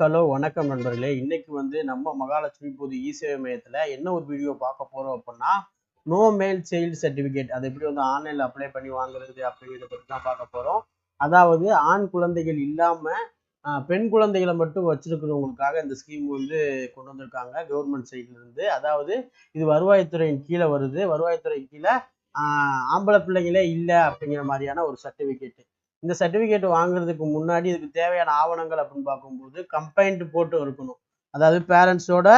Hello வணக்கம் நண்பர்களே. இன்னைக்கு வந்து நம்ம மகாலட்சுமி பொது இ சேவை மையத்தில் என்ன ஒரு வீடியோ பார்க்க போகிறோம் அப்படின்னா நோ மெயில் சைல்டு சர்டிஃபிகேட் அது எப்படி வந்து ஆன்லைனில் அப்ளை பண்ணி வாங்குறது அப்படிங்கிறத பற்றி தான் பார்க்க போகிறோம் அதாவது ஆண் குழந்தைகள் இல்லாமல் பெண் குழந்தைகளை மட்டும் வச்சிருக்கிறவங்களுக்காக இந்த ஸ்கீம் வந்து கொண்டு வந்திருக்காங்க கவர்மெண்ட் சைட்லேருந்து அதாவது இது வருவாய்த்துறையின் கீழே வருது. வருவாய்த்துறை கீழே ஆம்பளை பிள்ளைங்களே இல்லை அப்படிங்கிற மாதிரியான ஒரு சர்டிஃபிகேட்டு இந்த சர்டிஃபிகேட் வாங்குறதுக்கு முன்னாடி இதுக்கு தேவையான ஆவணங்கள் அப்படின்னு பார்க்கும்போது கம்பைன்டு ஃபோட்டோ இருக்கணும். அதாவது பேரண்ட்ஸோட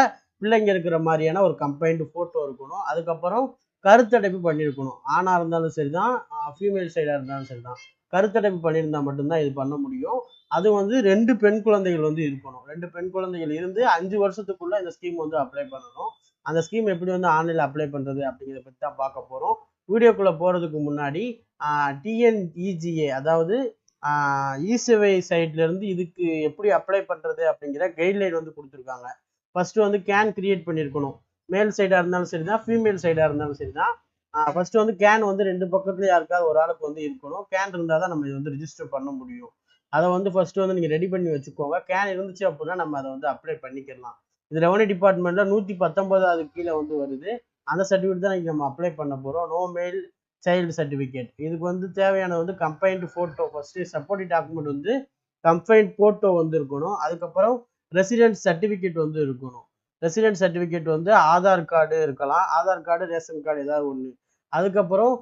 பிள்ளைங்க இருக்கிற மாதிரியான ஒரு கம்பைன்டு ஃபோட்டோ இருக்கணும். அதுக்கப்புறம் கருத்தடைப்பு பண்ணியிருக்கணும். ஆணாக இருந்தாலும் சரி தான் ஃபீமேல் சைடாக இருந்தாலும் சரி தான் கருத்தடைப்பு பண்ணியிருந்தா மட்டும்தான் இது பண்ண முடியும். அது வந்து ரெண்டு பெண் குழந்தைகள் வந்து இருக்கணும். ரெண்டு பெண் குழந்தைகள் இருந்து அஞ்சு வருஷத்துக்குள்ள இந்த ஸ்கீம் வந்து அப்ளை பண்ணணும். அந்த ஸ்கீம் எப்படி வந்து ஆன்லைனில் அப்ளை பண்ணுறது அப்படிங்கிறத பற்றி தான் பார்க்க போகிறோம் வீடியோக்குள்ளே போகிறதுக்கு முன்னாடி டிஎன்இஜிஏ அதாவது இசேவை சைட்லேருந்து இதுக்கு எப்படி அப்ளை பண்ணுறது அப்படிங்கிற கைட்லைன் வந்து கொடுத்துருக்காங்க. ஃபஸ்ட்டு வந்து கேன் கிரியேட் பண்ணியிருக்கணும் மேல் சைடாக இருந்தாலும் சரி தான் ஃபீமேல் சைடாக இருந்தாலும் சரி தான் ஃபஸ்ட்டு வந்து கேன் வந்து ரெண்டு பக்கத்துல யாருக்காவது ஒரு ஆளுக்கு வந்து இருக்கணும். கேன் இருந்தால் தான் நம்ம இது வந்து ரிஜிஸ்டர் பண்ண முடியும். அதை வந்து ஃபஸ்ட்டு வந்து நீங்கள் ரெடி பண்ணி வச்சுக்கோங்க. கேன் இருந்துச்சு அப்படின்னா நம்ம அதை வந்து அப்ளை பண்ணிக்கலாம். இது ரெவன்யூ டிபார்ட்மெண்ட்டில் நூற்றி பத்தொன்பதாவது கீழே வந்து வருது. அந்த சர்டிஃபிகேட் தான் நம்ம அப்ளை பண்ண போகிறோம் நோ மெயில் சைல்டு சர்டிஃபிகேட் இதுக்கு வந்து தேவையான வந்து combined photo first supportive document வந்து கம்பைன்ட் ஃபோட்டோ வந்து இருக்கணும். அதுக்கப்புறம் ரெசிடென்ட் சர்டிஃபிகேட் வந்து இருக்கணும். ரெசிடென்ட் சர்டிஃபிகேட் வந்து ஆதார் கார்டு இருக்கலாம். ஆதார் கார்டு ரேஷன் கார்டு ஏதாவது ஒன்று அதுக்கப்புறம்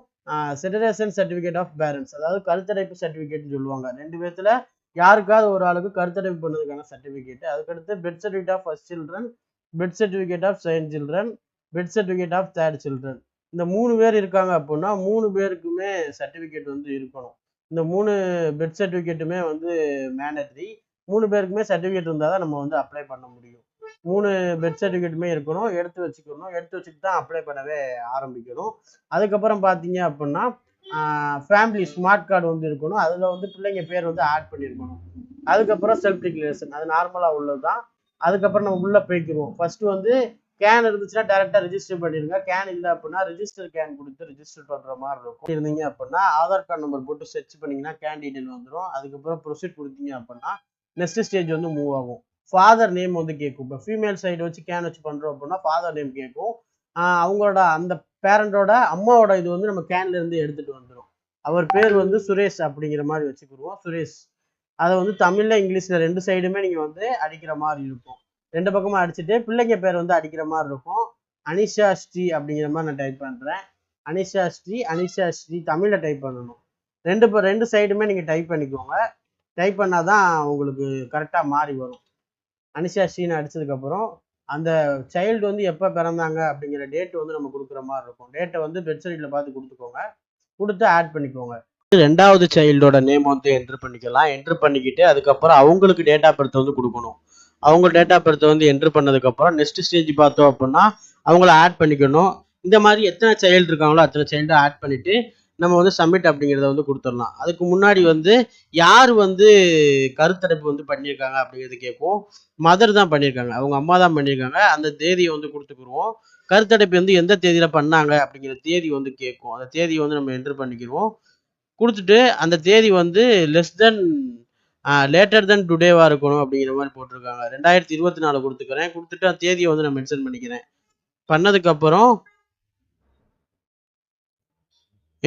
செட்டரேஷன் சர்டிஃபிகேட் ஆஃப் பேரண்ட்ஸ் அதாவது கருத்தடைப்பு சர்டிஃபிகேட்னு சொல்லுவாங்க. ரெண்டு பேர்த்தில் யாருக்காவது ஒரு ஆளுக்கு கருத்தடைப்பு பண்ணதுக்கான சர்டிஃபிகேட் அதுக்கடுத்து birth certificate of first children birth certificate of second children birth certificate of third children இந்த மூணு பேர் இருக்காங்க அப்படின்னா மூணு பேருக்குமே சர்டிஃபிகேட் வந்து இருக்கணும். இந்த மூணு பெட் சர்டிஃபிகேட்டுமே வந்து மேண்டட்ரி மூணு பேருக்குமே சர்டிஃபிகேட் இருந்தால் தான் நம்ம வந்து அப்ளை பண்ண முடியும். மூணு பெட் சர்டிஃபிகேட்டுமே இருக்கணும் எடுத்து வச்சுக்கணும். எடுத்து வச்சுட்டு தான் அப்ளை பண்ணவே ஆரம்பிக்கணும். அதுக்கப்புறம் பார்த்தீங்க அப்படின்னா ஃபேமிலி ஸ்மார்ட் கார்டு வந்து இருக்கணும். அதில் வந்து பிள்ளைங்க பேர் வந்து ஆட் பண்ணியிருக்கணும் அதுக்கப்புறம் செல்ஃப் டிக்ளரேஷன் அது நார்மலாக உள்ளது தான் அதுக்கப்புறம் நம்ம உள்ளே போய்க்கிருவோம். ஃபர்ஸ்ட் வந்து கேன் இருந்துச்சுன்னா டேரெக்டாக ரிஜிஸ்டர் பண்ணிடுங்க கேன் இல்லை அப்படின்னா ரிஜிஸ்டர் கேன் கொடுத்து ரிஜிஸ்டர் பண்ணுற மாதிரி இருக்கும். இருந்தீங்க அப்படின்னா ஆதார் கார்டு நம்பர் போட்டு சர்ச் பண்ணிங்கன்னா கேன் டீட்டெயில் வந்துடும் அதுக்கப்புறம் ப்ரொசீட் கொடுத்தீங்க அப்படின்னா நெக்ஸ்ட் ஸ்டேஜ் வந்து மூவ் ஆகும். ஃபாதர் நேம் வந்து கேட்கும். இப்போ ஃபீமேல் சைடு வச்சு கேன் வச்சு பண்ணுறோம் அப்படின்னா ஃபாதர் நேம் கேட்கும். அவங்களோட அந்த பேரண்டோட அம்மாவோட இது வந்து நம்ம கேன்ல இருந்து எடுத்துட்டு வந்துடும் அவர் பேர் வந்து சுரேஷ் அப்படிங்கிற மாதிரி வச்சுக்கிடுவோம். சுரேஷ். அதை வந்து தமிழ்ல இங்கிலீஷ்ல ரெண்டு சைடுமே நீங்க வந்து அடிக்கிற மாதிரி இருக்கும். ரெண்டு பக்கமும் அடிச்சுட்டு பிள்ளைங்க பேர் வந்து அடிக்கிற மாதிரி இருக்கும். அனிஷா ஸ்ரீ அப்படிங்கிற மாதிரி நான் டைப் பண்ணுறேன் அனிஷா ஸ்ரீ அனிஷா ஸ்ரீ தமிழில் டைப் பண்ணணும். ரெண்டு ரெண்டு சைடுமே நீங்கள் டைப் பண்ணிக்கோங்க. டைப் பண்ணால் தான் உங்களுக்கு கரெக்டாக மாறி வரும். அனிஷா ஸ்ரீன்னு அடிச்சதுக்கப்புறம் அந்த சைல்டு வந்து எப்போ பிறந்தாங்க அப்படிங்கிற டேட் வந்து நம்ம கொடுக்குற மாதிரி இருக்கும். டேட்டை வந்து வெப்சைட்டில் பார்த்து கொடுத்துக்கோங்க. கொடுத்து ஆட் பண்ணிக்கோங்க. ரெண்டாவது சைல்டோட நேம் வந்து என்ட்ரு பண்ணிக்கலாம். என்ட்ரு பண்ணிக்கிட்டு அதுக்கப்புறம் அவங்களுக்கு டேட் ஆஃப் பர்த் வந்து கொடுக்கணும். அவங்க டேட்டா பர்த் வந்து என்ட்ரு பண்ணதுக்கப்புறம் நெக்ஸ்ட் ஸ்டேஜ் பார்த்தோம் அப்படின்னா அவங்கள ஆட் பண்ணிக்கணும். இந்த மாதிரி எத்தனை சைல்டு இருக்காங்களோ அத்தனை சைல்டு ஆட் பண்ணிட்டு நம்ம வந்து சப்மிட் அப்படிங்கிறத வந்து கொடுத்துடலாம். அதுக்கு முன்னாடி வந்து யார் வந்து கருத்தடைப்பு வந்து பண்ணியிருக்காங்க அப்படிங்கிறது கேட்கும் மதர் தான் பண்ணியிருக்காங்க. அவங்க அம்மா தான் பண்ணியிருக்காங்க. அந்த தேதியை வந்து கொடுத்துக்குருவோம். கருத்தடைப்பு வந்து எந்த தேதியில் பண்ணாங்க அப்படிங்கிற தேதி வந்து கேட்கும். அந்த தேதியை வந்து நம்ம என்ட்ரு பண்ணிக்கிடுவோம் கொடுத்துட்டு அந்த தேதி வந்து லெஸ் தென் லேட்டர் தென் டுடேவா இருக்கணும் அப்படிங்கிற மாதிரி போட்டிருக்காங்க. ரெண்டாயிரத்தி இருபத்தி நாலு கொடுத்துக்கிறேன். கொடுத்துட்டு அந்த தேதியை வந்து நான் மென்ஷன் பண்ணிக்கிறேன். பண்ணதுக்கப்புறம்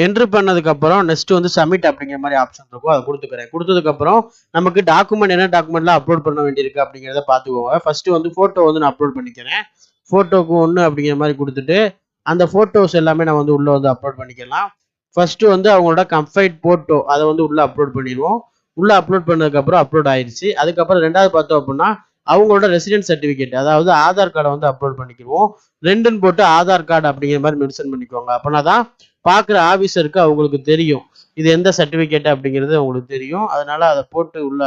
என்ட்ரு பண்ணதுக்கப்புறம் நெக்ஸ்ட் வந்து சப்மிட் அப்படிங்கிற மாதிரி ஆப்ஷன் இருக்கும். அதை கொடுத்துக்கிறேன். கொடுத்ததுக்கப்புறம் நமக்கு டாக்குமெண்ட் என்ன டாக்குமெண்ட்லாம் அப்லோட் பண்ண வேண்டியிருக்கு அப்படிங்கிறத பார்த்துக்கோங்க. ஃபர்ஸ்ட் வந்து ஃபோட்டோ வந்து நான் அப்லோட் பண்ணிக்கிறேன். ஃபோட்டோக்கு ஒன்று அப்படிங்கிற மாதிரி கொடுத்துட்டு அந்த ஃபோட்டோஸ் எல்லாமே நான் வந்து உள்ளே வந்து அப்லோட் பண்ணிக்கலாம். ஃபர்ஸ்ட் வந்து அவங்களோட கம்ஃபைட் ஃபோட்டோ அதை வந்து உள்ளே அப்லோட் பண்ணிடுவோம். உள்ளே அப்லோட் பண்ணதுக்கப்புறம் அப்லோட் ஆயிடுச்சு அதுக்கப்புறம் ரெண்டாவது பார்த்தோம் அப்படின்னா அவங்களோட ரெசிடென்ட் சர்டிஃபிகேட் அதாவது ஆதார் கார்டை வந்து அப்லோட் பண்ணிக்கிடுவோம் ரெண்டுன்னு போட்டு ஆதார் கார்டு அப்படிங்கிற மாதிரி மென்ஷன் பண்ணிக்கோங்க. அப்படின்னா தான் பார்க்குற ஆஃபீஸருக்கு அவங்களுக்கு தெரியும். இது எந்த சர்டிஃபிகேட் அப்படிங்கிறது அவங்களுக்கு தெரியும். அதனால அதை போட்டு உள்ள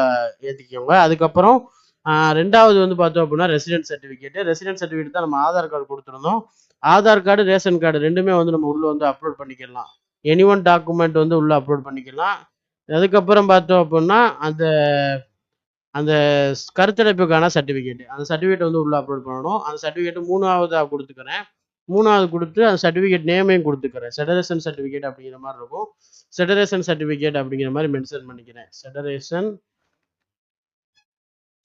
ஏற்றிக்கோங்க அதுக்கப்புறம் ரெண்டாவது வந்து பார்த்தோம் அப்படின்னா ரெசிடென்ட் சர்டிஃபிகேட் ரெசிடென்ட் சர்டிஃபிகேட் தான் நம்ம ஆதார் கார்டு கொடுத்துருந்தோம். ஆதார் கார்டு ரேஷன் கார்டு ரெண்டுமே வந்து நம்ம உள்ள வந்து அப்லோட் பண்ணிக்கலாம் எனி ஒன் டாக்குமெண்ட் வந்து உள்ள அப்லோட் பண்ணிக்கலாம் அதுக்கப்புறம் பார்த்தோம் அப்படின்னா அந்த அந்த கருத்தடைப்புக்கான சர்டிஃபிகேட் அந்த சர்டிஃபிகேட் வந்து உள்ளே அப்லோட் பண்ணணும். அந்த சர்டிஃபிகேட் மூணாவதாக கொடுத்துக்கிறேன். மூணாவது கொடுத்து அந்த சர்டிஃபிகேட் நேமையும் கொடுத்துக்கிறேன். செடரேஷன் சர்டிஃபிகேட் அப்படிங்கிற மாதிரி இருக்கும். செடரேஷன் சர்டிஃபிகேட் அப்படிங்கிற மாதிரி மென்ஷன் பண்ணிக்கிறேன். செடரேஷன்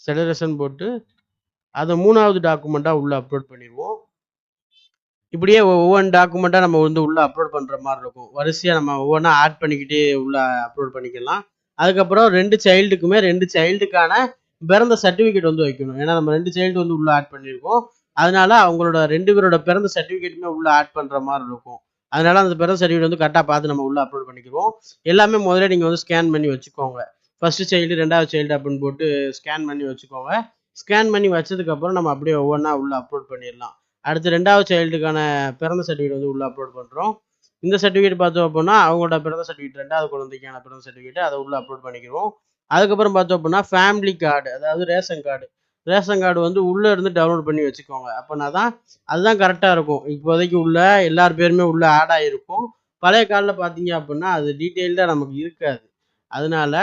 செடரேஷன் போட்டு அதை மூணாவது டாக்குமெண்ட்டாக உள்ளே அப்லோட் பண்ணிடுவோம். இப்படியே ஒவ்வொரு டாக்குமெண்ட்டாக நம்ம வந்து உள்ளே அப்லோட் பண்ணுற மாதிரி இருக்கும். வரிசையாக நம்ம ஒவ்வொன்றா ஆட் பண்ணிக்கிட்டே உள்ளே அப்லோட் பண்ணிக்கலாம். அதுக்கப்புறம் ரெண்டு சைல்டுக்குமே ரெண்டு சைல்டுக்கான பிறந்த சர்டிஃபிகேட் வந்து வைக்கணும். ஏன்னா நம்ம ரெண்டு சைல்டு வந்து உள்ளே ஆட் பண்ணியிருக்கோம். அதனால அவங்களோட ரெண்டு பேரோட பிறந்த சர்டிஃபிகேட்டுமே உள்ளே ஆட் பண்ணுற மாதிரி இருக்கும். அதனால அந்த பிறந்த சர்டிஃபிகேட் வந்து கரெக்டாக பார்த்து நம்ம உள்ளே அப்லோட் பண்ணிக்கிறோம் எல்லாமே முதல்ல நீங்கள் வந்து ஸ்கேன் பண்ணி வச்சுக்கோங்க. ஃபர்ஸ்ட் சைல்டு ரெண்டாவது சைல்டு அப்படின்னு போட்டு ஸ்கேன் பண்ணி வச்சுக்கோங்க. ஸ்கேன் பண்ணி வச்சதுக்கப்புறம் நம்ம அப்படியே ஒவ்வொன்றா உள்ளே அப்லோட் பண்ணிடலாம். அடுத்து ரெண்டாவது சைல்டுக்கான பிறந்த சர்டிஃபிகேட் வந்து உள்ளே அப்லோட் பண்ணுறோம் இந்த சர்டிஃபிகேட் பார்த்தோம் அப்படின்னா அவங்களோட பிறந்த சர்டிஃபிகேட் ரெண்டாவது குழந்தைக்கான பிறந்த சர்டிஃபிகேட் அதை உள்ளே அப்லோட் பண்ணிக்கிறோம் அதுக்கப்புறம் பார்த்தோம் அப்படின்னா ஃபேமிலி கார்டு அதாவது ரேஷன் கார்டு ரேஷன் கார்டு வந்து உள்ளே இருந்து டவுன்லோட் பண்ணி வச்சுக்கோங்க. அப்போனா தான் அதுதான் கரெக்டாக இருக்கும். இப்போதைக்கு உள்ள எல்லார் பேருமே உள்ளே ஆட் ஆகிருக்கும் பழைய காலில் பார்த்தீங்க அப்படின்னா அது டீட்டெயில்டாக நமக்கு இருக்காது. அதனால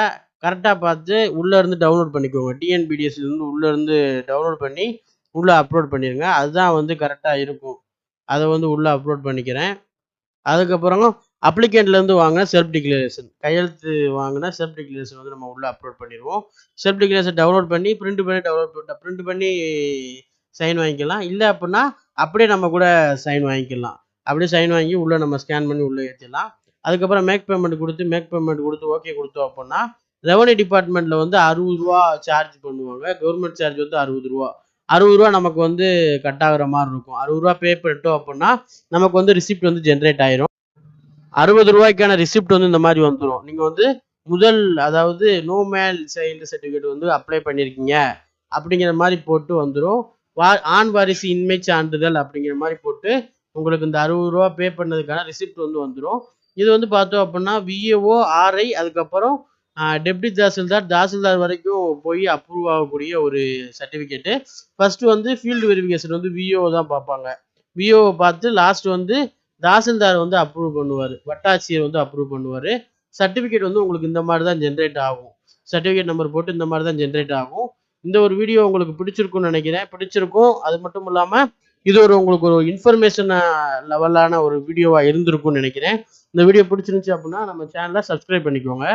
கரெக்டாக பார்த்து உள்ளே இருந்து டவுன்லோட் பண்ணிக்கோங்க. டிஎன்பிடிஎஸ்லேருந்து உள்ளேருந்து டவுன்லோட் பண்ணி உள்ளே அப்லோட் பண்ணிடுங்க அதுதான் வந்து கரெக்டாக இருக்கும். அதை வந்து உள்ளே அப்லோட் பண்ணிக்கிறேன். அதுக்கப்புறம் அப்ளிகேண்ட்லேருந்து வாங்கின செல்ஃப் டிக்ளரேஷன் கையெழுத்து வாங்கினா செல்ஃப் டிக்ளரேஷன் வந்து நம்ம உள்ளே அப்லோட் பண்ணிடுவோம். செல்ஃப் டிக்ளரேஷன் டவுன்லோட் பண்ணி பிரிண்ட் பண்ணி டவுன்லோட் பிரிண்ட் பண்ணி சைன் வாங்கிக்கலாம். இல்லை அப்படின்னா அப்படியே நம்ம கூட சைன் வாங்கிக்கலாம். அப்படியே சைன் வாங்கி உள்ளே நம்ம ஸ்கேன் பண்ணி உள்ளே ஏற்றிடலாம். அதுக்கப்புறம் மேக் பேமெண்ட் கொடுத்து மேக் பேமெண்ட் கொடுத்து ஓகே கொடுத்தோம் அப்படின்னா ரெவன்யூ டிபார்ட்மெண்ட்டில் வந்து அறுபது ரூபா சார்ஜ் பண்ணுவாங்க. கவர்மெண்ட் சார்ஜ் வந்து அறுபது ரூபா. அறுபது ரூபா நமக்கு வந்து கட் ஆகுற மாதிரி இருக்கும். அறுபது ரூபா பே பண்ணிட்டோம் அப்படின்னா நமக்கு வந்து ரிசிப்ட் வந்து ஜென்ரேட் ஆயிரும். அறுபது ரூபாய்க்கான ரிசிப்ட் வந்து இந்த மாதிரி வந்துடும் நீங்கள் வந்து முதல் அதாவது நோ மேல் சைல்டு சர்டிஃபிகேட் வந்து அப்ளை பண்ணியிருக்கீங்க அப்படிங்கிற மாதிரி போட்டு வந்துடும் வா ஆண் வாரிசு இன்மை சான்றிதழ் அப்படிங்கிற மாதிரி போட்டு உங்களுக்கு இந்த அறுபது ரூபா பே பண்ணதுக்கான ரிசிப்ட் வந்து வந்துடும் இது வந்து பார்த்தோம் அப்படின்னா விஏஓ ஆர்ஐ அதுக்கப்புறம் டெப்டி தாசில்தார் தாசில்தார் வரைக்கும் போய் அப்ரூவ் ஆகக்கூடிய ஒரு சர்டிஃபிகேட்டு ஃபர்ஸ்ட் வந்து ஃபீல்டு வெரிஃபிகேஷன் வந்து விஓ தான் பார்ப்பாங்க. விஓவை பார்த்து லாஸ்ட் வந்து தாசில்தார் வந்து அப்ரூவ் பண்ணுவார். வட்டாட்சியர் வந்து அப்ரூவ் பண்ணுவார். சர்டிஃபிகேட் வந்து உங்களுக்கு இந்த மாதிரி தான் ஜென்ரேட் ஆகும். சர்டிஃபிகேட் நம்பர் போட்டு இந்த மாதிரி தான் ஜென்ரேட் ஆகும். இந்த ஒரு வீடியோ உங்களுக்கு பிடிச்சிருக்கும்னு நினைக்கிறேன். பிடிச்சிருக்கும். அது மட்டும் இல்லாமல் இது ஒரு உங்களுக்கு ஒரு இன்ஃபர்மேஷன் லெவலான ஒரு வீடியோவாக இருந்திருக்கும்னு நினைக்கிறேன். இந்த வீடியோ பிடிச்சிருந்துச்சு அப்படின்னா நம்ம சேனலை சப்ஸ்கிரைப் பண்ணிக்கோங்க.